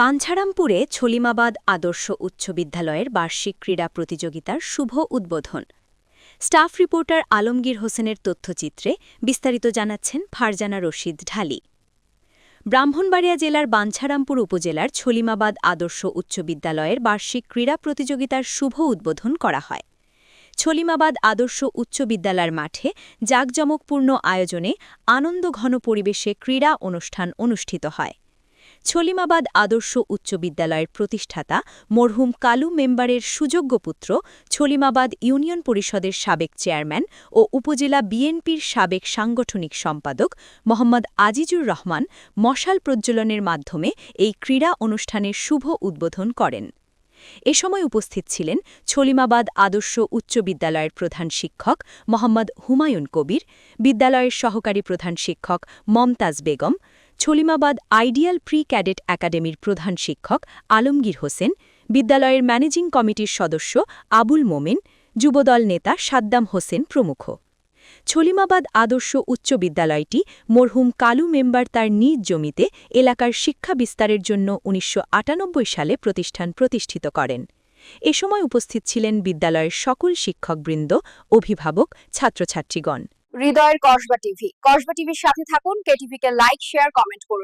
বাঞ্ছারামপুরে ছলিমাবাদ আদর্শ উচ্চ বিদ্যালয়ের বার্ষিক ক্রীড়া প্রতিযোগিতার শুভ উদ্বোধন। স্টাফ রিপোর্টার আলমগীর হোসেনের তথ্যচিত্রে বিস্তারিত জানাচ্ছেন ফারজানা রশিদ ঢালি। ব্রাহ্মণবাড়িয়া জেলার বাঞ্ছারামপুর উপজেলার ছলিমাবাদ আদর্শ উচ্চ বিদ্যালয়ের বার্ষিক ক্রীড়া প্রতিযোগিতার শুভ উদ্বোধন করা হয়। ছলিমাবাদ আদর্শ উচ্চ বিদ্যালয়ের মাঠে জাঁকজমকপূর্ণ আয়োজনে আনন্দঘন পরিবেশে ক্রীড়া অনুষ্ঠান অনুষ্ঠিত হয়। ছলিমাবাদ আদর্শ উচ্চ বিদ্যালয়ের প্রতিষ্ঠাতা মরহুম কালু মেম্বারের সুযোগ্য পুত্র ছলিমাবাদ ইউনিয়ন পরিষদের সাবেক চেয়ারম্যান ও উপজেলা বিএনপির সাবেক সাংগঠনিক সম্পাদক মোহাম্মদ আজিজুর রহমান মশাল প্রজ্বলনের মাধ্যমে এই ক্রীড়া অনুষ্ঠানের শুভ উদ্বোধন করেন। এ সময় উপস্থিত ছিলেন ছলিমাবাদ আদর্শ উচ্চ বিদ্যালয়ের প্রধান শিক্ষক মোহাম্মদ হুমায়ুন কবির, বিদ্যালয়ের সহকারী প্রধান শিক্ষক Mumtaz Begum Cholimabad ideal pre cadet একাডেমির প্রধান শিক্ষক আলমগীর হোসেন, বিদ্যালয়ের ম্যানেজিং কমিটির সদস্য আবুল মোমেন, যুবদল নেতা সাদ্দাম হোসেন প্রমুখ। ছলিমাবাদ আদর্শ উচ্চ বিদ্যালয়টি মরহুম কালু মেম্বার তার নিজ জমিতে এলাকার শিক্ষা বিস্তারের জন্য উনিশশো আটানব্বই সালে প্রতিষ্ঠান প্রতিষ্ঠিত করেন। এ সময় উপস্থিত ছিলেন বিদ্যালয়ের সকল শিক্ষকবৃন্দ, অভিভাবক, ছাত্রছাত্রীগণ। হৃদয়ের কসবা টিভি। কসবা টিভির সাথে থাকুন কেটিভিকে লাইক শেয়ার কমেন্ট করুন।